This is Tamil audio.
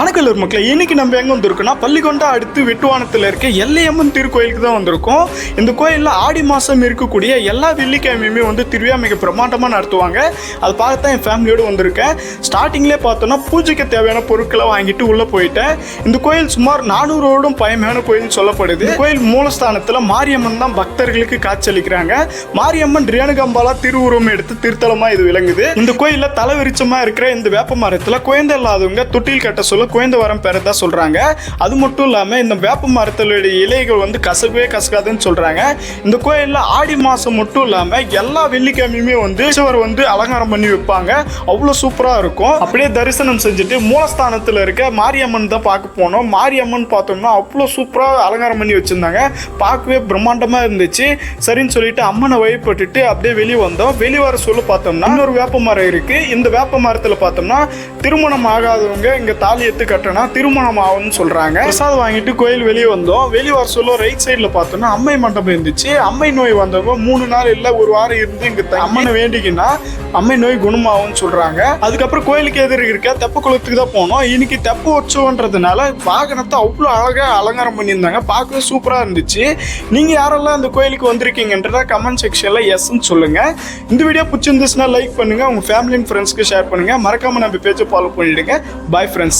வணக்கலூர் மக்களை இன்னைக்கு நம்ம எங்கே வந்திருக்கோம்னா பள்ளிக்கொண்டா அடுத்து வெட்டுவானத்தில் இருக்க எல்லையம்மன் திருக்கோயிலுக்கு தான் வந்திருக்கோம். இந்த கோயிலில் ஆடி மாதம் இருக்கக்கூடிய எல்லா வெள்ளிக்கிழமையுமே வந்து திருவிழா மிக பிரமாண்டமாக நடத்துவாங்க. அது பார்த்து தான் என் ஃபேமிலியோடு வந்திருக்கேன். ஸ்டார்டிங்லேயே பார்த்தோன்னா பூஜைக்கு தேவையான பொருட்களை வாங்கிட்டு உள்ளே போயிட்டேன். இந்த கோயில் சுமார் நானூறோடும் பயமையான கோயில்னு சொல்லப்படுது. கோயில் மூலஸ்தானத்தில் மாரியம்மன் தான் பக்தர்களுக்கு காட்சியளிக்கிறாங்க. மாரியம்மன் ரேணுகம்பாலா திருவுருவம் எடுத்து திருத்தலமாக இது விளங்குது. இந்த கோயிலில் தலைவிரிச்சமாக இருக்கிற இந்த வேப்ப மரத்தில் குழந்தை இல்லாதவங்க தொட்டில் கட்ட சொல்ல குறைந்த வரம் பெறதா சொல்றாங்க. அது மட்டும் இல்லாம இந்த வேப்ப மரத்தினுடைய இலைகள் வந்து கசக்கவே கசக்காதுன்னு சொல்றாங்க. இந்த கோயில்ல ஆடி மாசம் மட்டும் இல்லாம எல்லா வெள்ளிக்கிழமையுமே வந்து சிவர் வந்து அலங்காரம் பண்ணி வைப்பாங்க. அவ்வளோ சூப்பரா இருக்கும். அப்படியே தரிசனம் செஞ்சுட்டு மூலஸ்தானத்துல இருக்க மாரியம்மன் தான் பார்க்க போனோம். மாரியம்மன் பார்த்தோம்னா அவ்வளோ சூப்பரா அலங்காரம் பண்ணி வச்சிருந்தாங்க. பார்க்கவே பிரம்மாண்டமா இருந்துச்சு. சரின்னு சொல்லிட்டு அம்மனை வழிபட்டுட்டு அப்படியே வெளியே வந்தோம். வெளியே வர சொல்ல பார்த்தோம்னா இன்னொரு வேப்ப மரம் இருக்கு. இந்த வேப்ப மரத்துல பார்த்தோம்னா திருமணம் ஆகாதவங்க இங்க தாலியை சேர்த்து கட்டினா திருமணம் ஆகும்னு சொல்கிறாங்க பிரசாதம் வாங்கிட்டு கோயில் வெளியே வந்தோம். வெளியே வர சொல்ல ரைட் சைடில் பார்த்தோம்னா அம்மை மண்டபம் இருந்துச்சு. அம்மை நோய் வந்தவங்க மூணு நாள் இல்லை ஒரு வாரம் இருந்து இங்கே த- அம்மனை வேண்டிக்கின்னா அம்மை நோய் குணமாகும்னு சொல்கிறாங்க அதுக்கப்புறம் கோயிலுக்கு எதிர இருக்க தெப்ப குளத்துக்கு தான் போனோம். இன்னைக்கு தெப்ப உற்சவன்றதுனால வாகனத்தை அவ்வளோ அழகாக அலங்காரம் பண்ணியிருந்தாங்க. பார்க்கவே சூப்பராக இருந்துச்சு. நீங்கள் யாரெல்லாம் அந்த கோயிலுக்கு வந்திருக்கீங்கன்றத கமெண்ட் செக்ஷனில் எஸ்ன்னு சொல்லுங்கள் இந்த வீடியோ பிடிச்சிருந்துச்சுன்னா லைக் பண்ணுங்க. உங்கள் ஃபேமிலி அண்ட் ஃப்ரெண்ட்ஸ்க்கு ஷேர் பண்ணுங்கள் மறக்காமல் நம்ம பேஜை ஃபாலோ பண்ணிவிடுங்க பாய் ஃப்ரெண்ட்ஸ்